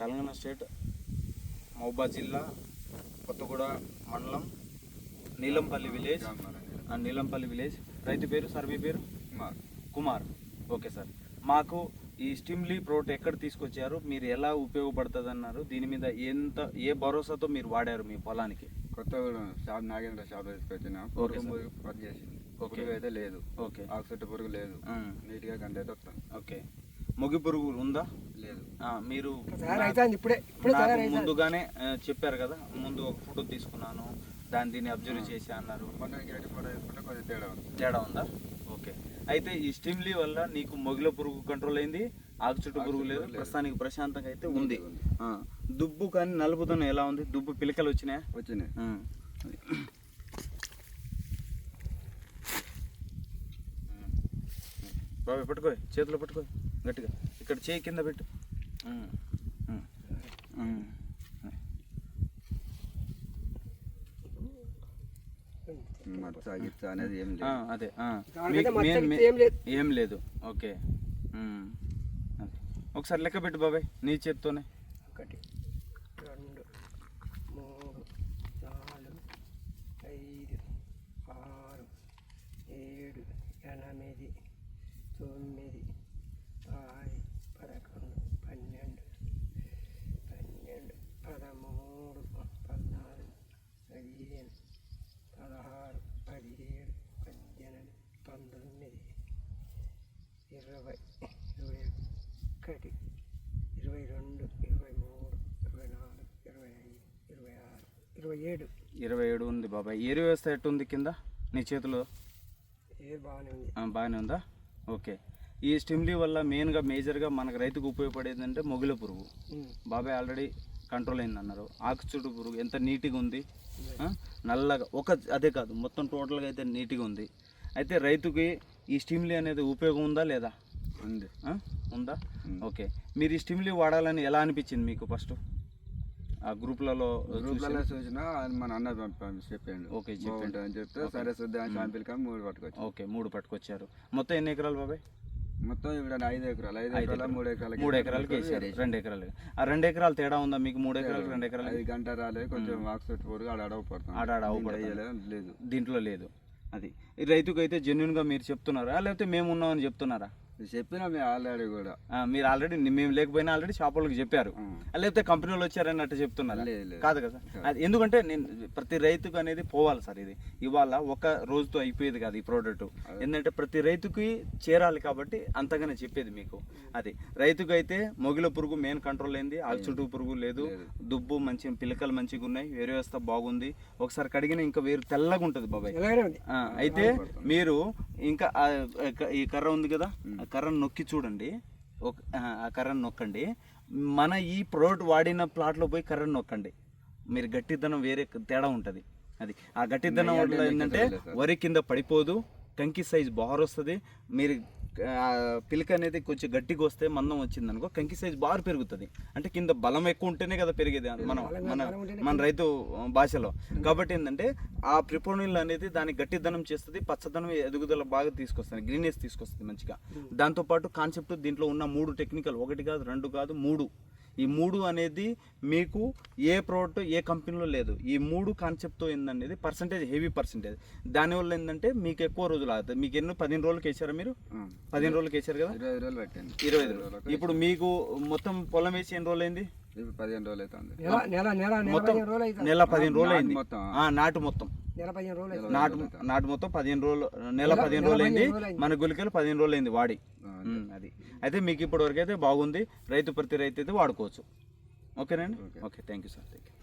Telangana state మహబాద్ జిల్లా కొత్తగూడ మండలం నీలంపల్లి విలేజ్. నీలంపల్లి విలేజ్. రైతు పేరు సార్ మీ పేరు? కుమార్. Okay sir. మాకు ఈ స్టిమ్లీ ప్రోట్ ఎక్కడ తీసుకొచ్చారు? మీరు ఎలా ఉపయోగపడుతుంది అన్నారు దీని మీద ఎంత ఏ భరోసాతో మీరు వాడారు మీ పొలానికి? కొత్తగూడెం షాప్ నాగేంద్ర షాప్ తీసుకొచ్చిన ఓకే పురుగు అయితే లేదు. ఓకే. ఆక్సిట్ పురుగు లేదు. నీట్గా గంట అయితే వస్తుంది ఓకే. మొగి పురుగు ఉందా? లేదు. ఆ, మీరు ముందుగానే చెప్పారు కదా ముందు ఒక ఫోటో తీసుకున్నాను దాన్ని దీన్ని అబ్జర్వ్ చేసి అన్నారు. తేడా ఉంది. తేడా ఉందా? ఓకే. అయితే ఈ స్టిమ్లీ వల్ల నీకు మొగిల పురుగు కంట్రోల్ అయింది ఆకు చుట్టూ పురుగు లేదు. ప్రస్తుతానికి ప్రశాంతంగా అయితే ఉంది. దుబ్బు కానీ నలుపుదనం ఎలా ఉంది? దుబ్బు పిలకలు వచ్చినాయా? వచ్చినాయి. ఆ. బాబాయ్ పట్టుకో చేతిలో పట్టుకో గట్టిగా. ఇక్కడ చేయి కింద పెట్టు. మచ్చ గిచ్చ అనేది ఏం లేదు. అదే ఏం లేదు. ఓకే. ఒకసారి లెక్క పెట్టు బాబాయ్ నీ చేత్తోనే. ఒకటి రెండు మూడు నాలుగు ఐదు ఆరు ఏడు ఎనిమిది తొమ్మిది పంతొమ్మిది ఇరవై ఇరవై ఒకటి ఇరవై రెండు ఇరవై మూడు ఇరవై నాలుగు ఇరవై ఐదు ఇరవై ఆరు ఇరవై ఏడు. ఇరవై ఏడు ఉంది బాబాయ్. ఏరు వ్యవస్థ ఎట్టుంది కింద? నీ చేతిలో? ఏ బాగానే ఉంది. బాగానే ఉందా? ఓకే. ఈ స్టిమ్లీ వల్ల మెయిన్గా మేజర్గా మనకు రైతుకు ఉపయోగపడేది అంటే మొగిల పురుగు. బాబాయ్ ఆల్రెడీ కంట్రోల్ అయింది అన్నారు ఆకుచుడు పురుగు ఎంత నీట్గా ఉంది? నల్లగా ఒక అదే కాదు మొత్తం టోటల్గా అయితే నీట్గా ఉంది. అయితే రైతుకి ఈ స్టిమ్లీ అనేది ఉపయోగం ఉందా లేదా? ఉంది? ఉందా. ఓకే. మీరు ఈ స్టిమ్లీ వాడాలని ఎలా అనిపించింది మీకు ఫస్ట్? ఆ గ్రూప్లలో గ్రూప్లలో చూసినా మన అన్న పంపి చెప్పిండు. ఓకే, చెప్పిండు. అని చెప్తే సరే చూద్దాం షాంపిల్ కానీ మూడు పట్టుకొచ్చి ఓకే మూడు పట్టుకొచ్చారు. మొత్తం ఎన్ని ఎకరాలు బాబాయ్? మొత్తం ఇక్కడ ఐదు ఎకరాలు. ఐదు ఎకరాల ఎకరాలు. మూడు ఎకరాలకి మూడు ఎకరాలకి వేసారు రెండు ఎకరాలు ఆ రెండు ఎకరాలు తేడా ఉందా మీకు? మూడు ఎకరాలకు రెండు ఎకరాలు ఐదు గంట రాలేదు కొంచెం ఆక్సిట్ పురుగు ఆడ అడవ పడుతుంది. పడుతుంది. వేయలేదు, లేదు. దీంట్లో లేదు. అది. రైతుకు అయితే జెన్యున్గా మీరు చెప్తున్నారా? లేకపోతే మేము ఉన్నామని చెప్తున్నారా? చెప్పినా మేము ఆల్రెడీ కూడా. ఆ, మీరు ఆల్రెడీ మేము లేకపోయినా ఆల్రెడీ షాప్ వాళ్ళకి చెప్పారు. లేకపోతే కంపెనీ వాళ్ళు వచ్చారని అట్టు చెప్తున్నారా. లేదు, లేదు. కాదు కదా? అది ఎందుకంటే నేను ప్రతి రైతుకు అనేది పోవాలి సార్ ఇది. ఇవాళ ఒక రోజుతో అయిపోయేది కాదు ఈ ప్రోడక్ట్ ఎందుకంటే ప్రతి రైతుకి చేరాలి కాబట్టి అంతగానే చెప్పేది మీకు. అది. రైతుకు అయితే మొగిల పురుగు మెయిన్ కంట్రోల్ అయింది ఆకు చుట్టూ పురుగు లేదు. దుబ్బు మంచి పిలకలు మంచిగా ఉన్నాయి. వేరే వ్యవస్థ బాగుంది. ఒకసారి కడిగిన ఇంకా వేరు తెల్లగా ఉంటుంది బాబాయ్ అయితే మీరు ఇంకా ఈ కర్ర ఉంది కదా? కర్రను నొక్కి చూడండి. ఒక ఆ, కర్రను నొక్కండి. మన ఈ ప్రోడక్ట్ వాడిన ప్లాట్లో పోయి కర్రను నొక్కండి. మీరు గట్టిదనం వేరే తేడా ఉంటుంది. అది ఆ గట్టిదనం వల్ల ఏంటంటే వరి కింద పడిపోదు కంకి సైజ్ బార్ వస్తుంది మీరు పిలక అనేది కొంచెం గట్టిగా వస్తే మందం వచ్చింది అనుకో కంకి సైజ్ బార్ పెరుగుతుంది. అంటే కింద బలం ఎక్కువ ఉంటేనే కదా పెరిగేది మనం మన మన రైతు భాషలో. కాబట్టి ఏంటంటే ఆ ప్రిపోనిల్ అనేది దాని గట్టిదనం చేస్తుంది పచ్చదనం ఎదుగుదల బాగా తీసుకొస్తుంది గ్రీనెస్ తీసుకొస్తుంది మంచిగా. దాంతోపాటు కాన్సెప్ట్ దీంట్లో ఉన్న మూడు టెక్నికల్ ఒకటి కాదు రెండు కాదు మూడు. ఈ మూడు అనేది మీకు ఏ ప్రోడక్ట్ ఏ కంపెనీలో లేదు. ఈ మూడు కాన్సెప్ట్తో ఏందనేది పర్సంటేజ్ హెవీ పర్సంటేజ్ దానివల్ల ఏంటంటే మీకు ఎక్కువ రోజులు అవుతుంది మీకు ఎన్నో పదిహేను రోజులకి వేసారా మీరు. పదిహేను రోజులకి వేసారు కదా? ఇరవై ఐదు రోజులు పెట్టండి. ఇరవై ఐదు రోజులు. ఇప్పుడు మీకు మొత్తం పొలం వేసి ఎన్ని రోజులు అయింది? పదిహేను రోజులు అవుతుంది. నెల నెల నెల నెల మొత్తం పదిహేను రోజులు అవుతుంది. నెల పదిహేను రోజులు నాటు అయింది. మొత్తం. ఆ, నాటు మొత్తం. నాటు నాటు మొత్తం పదిహేను రోజులు నెల పదిహేను రోజులు అయింది. మన గులికలు పదిహేను రోజులు అయింది వాడి. అది. అయితే మీకు ఇప్పటి వరకు అయితే బాగుంది. రైతు ప్రతి రైతు అయితే వాడుకోవచ్చు. ఓకేనండి? Okay. Thank you sir thank you